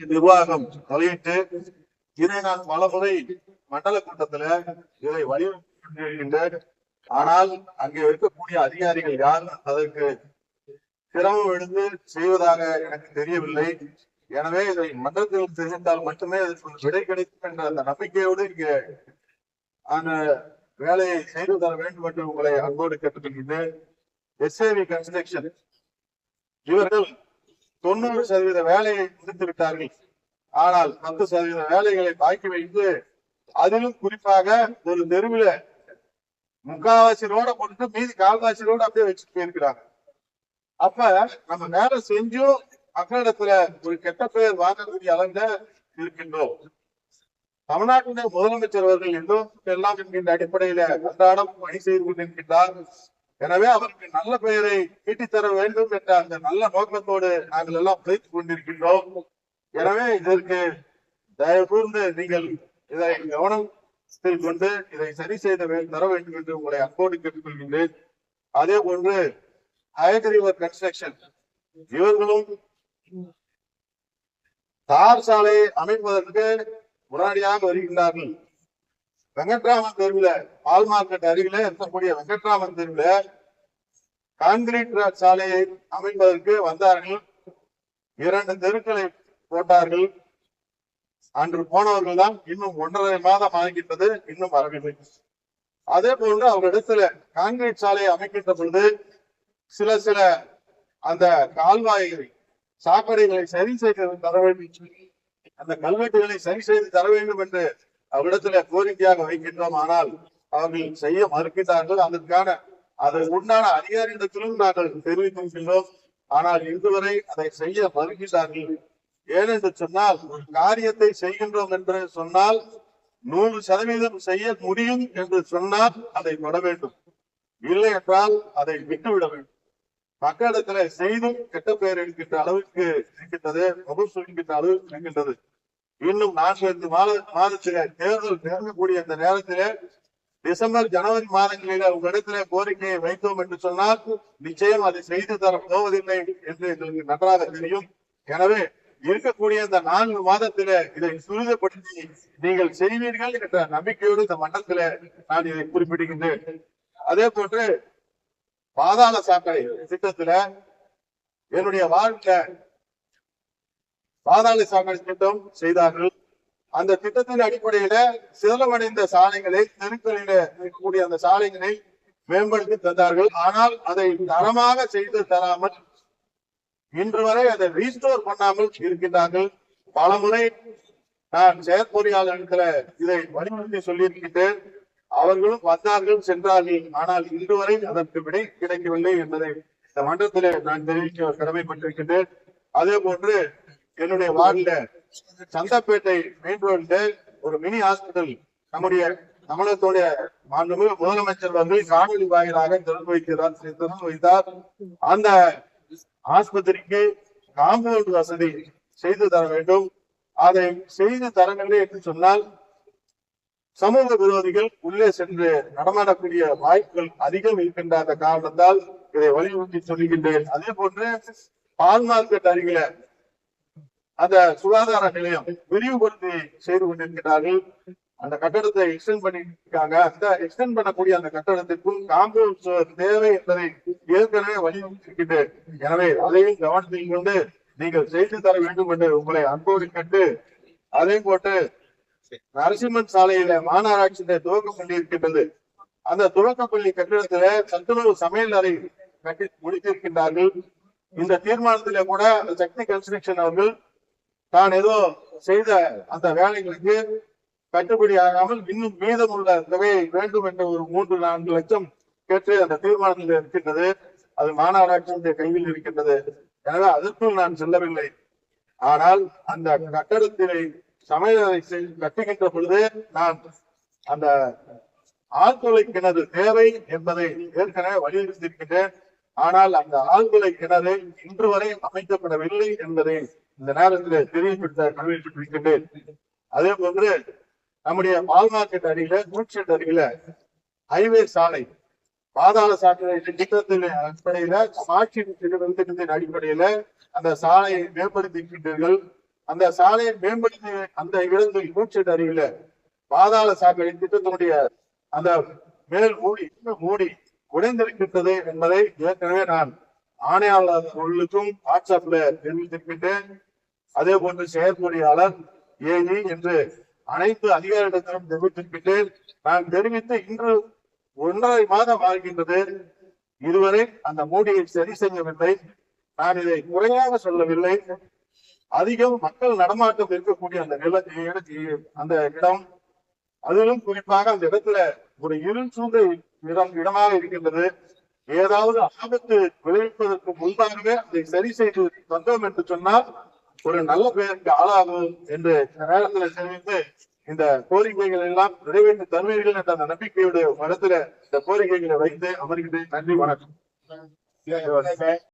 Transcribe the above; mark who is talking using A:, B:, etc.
A: நிர்வாகம் தலையிட்டு இதை நான் பலமுறை மண்டல கூட்டத்துல இதை வலியுறுத்தியிருக்கின்றேன் ஆனால் அங்கே இருக்கக்கூடிய அதிகாரிகள் யார் அதற்கு சிரமம் எடுத்து செய்வதாக எனக்கு தெரியவில்லை. எனவே இதை மன்றத்தில் தெரிந்தால் மட்டுமே அதற்கு விடை கிடைக்கும் என்ற அந்த நம்பிக்கையோடு இங்கே அந்த வேலையை செய்து தர வேண்டும் என்று உங்களை அன்போடு கேட்டுக்கொள்கின்றேன். எஸ்ஏவி கன்ஸ்ட்ரக்ஷன் இவர்கள் தொண்ணூறு சதவீத வேலையை முடித்து விட்டார்கள். ஆனால் பத்து சதவீத வேலைகளை பாக்கி வைத்து அதிலும் குறிப்பாக ஒரு தெருவில் முக்காவாசி ரோட போட்டுட்டு மீதி கால்வாசி ரோட அப்படியே வச்சுட்டு போயிருக்கிறாங்க. அப்ப நம்ம வேலை செஞ்சும் மக்களிடத்துல ஒரு கெட்ட பெயர் வாங்கக்கூடிய அளவுல இருக்கின்றோம். தமிழ்நாட்டினுடைய முதலமைச்சர் அவர்கள் எல்லோரும் எல்லாம் என்கின்ற அடிப்படையில அன்றாடம் பணி செய்து கொண்டிருக்கின்றார். எனவே அவருக்கு நல்ல பெயரை ஈட்டித்தர வேண்டும் என்ற அந்த நல்ல நோக்கத்தோடு நாங்கள் எல்லாம் உழைத்துக் கொண்டிருக்கின்றோம். எனவே இதற்கு தயவு கூர்ந்து நீங்கள் இதை கவனத்தில் கொண்டு இதை சரி செய்த தர வேண்டும் என்று உங்களை அன்போடு கேட்டுக்கொள்கின்றேன். அதே போன்று ஹயகிரிவர் கன்ஸ்ட்ரக்ஷன் இவர்களும் தார் சாலை அமைப்பதற்கு உடனடியாக வருகின்றார்கள். வெங்கட்ராமன் தெருவில் பால் மார்க்கெட் அருகில இருக்கக்கூடிய வெங்கட்ராமன் தெருவில் கான்கிரீட் சாலையை அமைப்பதற்கு வந்தார்கள். இரண்டு தெருக்களை போட்டார்கள். அன்று போனவர்கள் தான் இன்னும் ஒன்றரை மாதம் ஆகின்றது இன்னும் வரவில்லை. அதே போன்று அவரிடத்துல கான்கிரீட் சாலையை அமைக்கின்ற பொழுது சில சில அந்த கால்வாய்களை சாக்கடைகளை சரி செய்து தர வேண்டும் சொல்லி அந்த கல்வெட்டுகளை சரி செய்து தர வேண்டும் என்று அவரிடத்துல கோரிக்கையாக வைக்கின்றோம். ஆனால் அவர்கள் செய்ய மறுக்கின்றார்கள். அதற்கான அதை உண்டான அதிகாரியிடத்திலும் நாங்கள் தெரிவித்திருக்கின்றோம். ஆனால் இதுவரை அதை செய்ய மறுக்கிறார்கள் ஏனென்று சொன்னால் ஒரு காரியத்தை செய்கின்றோம் என்று சொன்னால் நூறு சதவீதம் செய்ய முடியும் என்று சொன்னால் அதை தொட வேண்டும். இல்லை என்றால் அதை விட்டுவிட வேண்டும். மக்களிடத்துல செய்தும் கெட்ட பெயர் எடுக்கின்ற அளவுக்கு இருக்கின்றது முகம் சொல்கின்ற அளவுக்கு இருக்கின்றது. இன்னும் நான்கு ஐந்து மாத மாதத்தில தேர்தல் நெருங்கக்கூடிய அந்த நேரத்திலே டிசம்பர் ஜனவரி மாதங்களில் உங்களிடத்திலே கோரிக்கையை வைத்தோம் என்று சொன்னால் நிச்சயம் அதை செய்து தர போவதில்லை என்று எங்களுக்கு நன்றாக தெரியும். எனவே இருக்கக்கூடிய இந்த நான்கு மாதத்தில இதை சுருதப்படுத்தி நீங்கள் செய்வீர்கள் என்ற நம்பிக்கையோடு இந்த மண்டலத்தில நான் இதை குறிப்பிடுகின்றேன். அதே போன்று பாதாள சாக்கடை திட்டத்துல என்னுடைய வாழ்க்கை பாதாள சாக்கடை திட்டம் செய்தார்கள். அந்த திட்டத்தின் அடிப்படையில சிதலமடைந்த சாலைகளை தெருக்களில இருக்கக்கூடிய அந்த சாலைகளை மேம்படுத்தி தந்தார்கள். ஆனால் அதை தரமாக செய்து தராமல் இன்று வரை அதை ரீஸ்டோர் பண்ணாமல் இருக்கின்றார்கள். பல முறை நான் செயற்பொறியாளர்களை இதை வலியுறுத்தி சொல்லியிருக்கின்றேன். அவர்களும் வந்தார்கள் சென்றார்கள். ஆனால் இன்று வரை அதற்கு விடை கிடைக்கவில்லை என்பதை இந்த மன்றத்திலே நான் தெரிவிக்க கடமைப்பட்டிருக்கின்றேன். அதே போன்று என்னுடைய வார்டில் சந்தப்பேட்டை மெயின் ரோட்ல ஒரு மினி ஹாஸ்பிட்டல் நம்முடைய தமிழகத்துடைய மாண்புமிகு முதலமைச்சர் அவர்கள் காணொலி வாயிலாக திறந்து வைக்கிறார் திறந்து வைத்தார். அந்த ஆஸ்பத்திரிக்கு காம்பவுண்ட் வசதி செய்து தர வேண்டும். அதை செய்து தரவில்லை என்று சொன்னால் சமூக விரோதிகள் உள்ளே சென்று நடமாடக்கூடிய வாய்ப்புகள் அதிகம் இருக்கின்ற அந்த காரணத்தால் இதை வலியுறுத்தி சொல்லுகின்றேன் அதே போன்று பால் மார்க்கெட் அருகில அந்த சுகாதார நிலையம் விரிவுபடுத்தி செய்து கொண்டிருக்கிறார்கள் அந்த கட்டடத்தை எக்ஸ்டெண்ட் பண்ணிருக்காங்க அந்த எக்ஸ்டென்ட் பண்ணக்கூடிய அந்த கட்டடத்திற்கும் காம்பவுண்ட் தேவை என்பதை ஏற்கனவே வலியுறுத்திருக்கிறது எனவே அதையும் கவனத்தில் கொண்டு நீங்கள் செய்து தர வேண்டும் என்று உங்களை அன்போடு கண்டு அதே போட்டு நரசிம்மன் சாலையில மாநகராட்சியில துவக்கம் பண்ணியிருக்கின்றது அந்த துவக்கப்பள்ளி கட்டிடத்துல சத்துணவு சமையல் அறை கட்டி முடித்திருக்கின்றார்கள். இந்த தீர்மானத்தில கூட சக்தி கன்ஸ்ட்ரக்ஷன் அவர்கள் தான் ஏதோ செய்த அந்த வேலைகளுக்கு கட்டுப்படி ஆகாமல் இன்னும் மீதமுள்ள தொகையை வேண்டும் என்ற ஒரு மூன்று நான்கு லட்சம் கேட்டு அந்த தீர்மானத்தில் இருக்கின்றது. அது மாநகராட்சியினுடைய கையில் இருக்கின்றது. எனவே அதற்குள் நான் செல்லவில்லை. ஆனால் அந்த கட்டடத்தினை சமையலை கட்டுகின்ற பொழுது நான் அந்த ஆழ்துளை கிணறு தேவை என்பதை ஏற்கனவே வலியுறுத்தியிருக்கின்றேன். ஆனால் அந்த ஆழ்துளை கிணறு இன்று வரை அமைக்கப்படவில்லை என்பதை இந்த நேரத்தில் தெரியப்படுத்த தெரிவித்திருக்கின்றேன் அதே போன்று நம்முடைய பால் மார்க்கெட் அருகில கூட்செட் அருகில ஹைவே சாலை பாதாள சாக்கடை திட்டத்தின் அடிப்படையில ஆட்சி திட்டத்தின் அடிப்படையில அந்த சாலையை மேம்படுத்தியிருக்கின்றீர்கள் அந்த சாலையை மேம்படுத்தி அந்த இடத்தில் கூச்சட் அருகில பாதாள சாக்கடை திட்டத்தினுடைய அந்த மேல் மூடி மூடி உடைந்திருக்கின்றது என்பதை ஏற்கனவே நான் ஆணையாளர் அவர்களுக்கும் வாட்ஸ்அப்ல தெரிவித்திருக்கின்றேன். அதே போன்று செயற்பொறியாளர் ஏஇ என்று அனைத்து அதிகாரிகளிடத்திலும் தெரிவித்திருக்கின்றேன். நான் தெரிவித்து இன்று ஒன்றரை மாதம் ஆகின்றது. இதுவரை அந்த மூடியை சரி செய்யவில்லை. நான் இதை குறையாக சொல்லவில்லை. அதிகம் மக்கள் நடமாட்டம் இருக்கக்கூடிய அந்த நில அந்த இடம் அதிலும் குறிப்பாக அந்த இடத்துல ஒரு இருள் சூழ்ந்த இடம் இடமாக இருக்கின்றது. ஏதாவது ஆபத்து விளைவிப்பதற்கு முன்பாகவே அதை சரி செய்து தந்தோம் என்று சொன்னால் ஒரு நல்ல பெயருக்கு ஆளாகும் என்று சில நேரத்தில் தெரிவித்து இந்த கோரிக்கைகள் எல்லாம் நிறைவேற்றி தருவீர்கள் என்ற அந்த நம்பிக்கையுடைய மனத்துல இந்த கோரிக்கைகளை வைத்து அமர்கின்றேன். நன்றி வணக்கம்.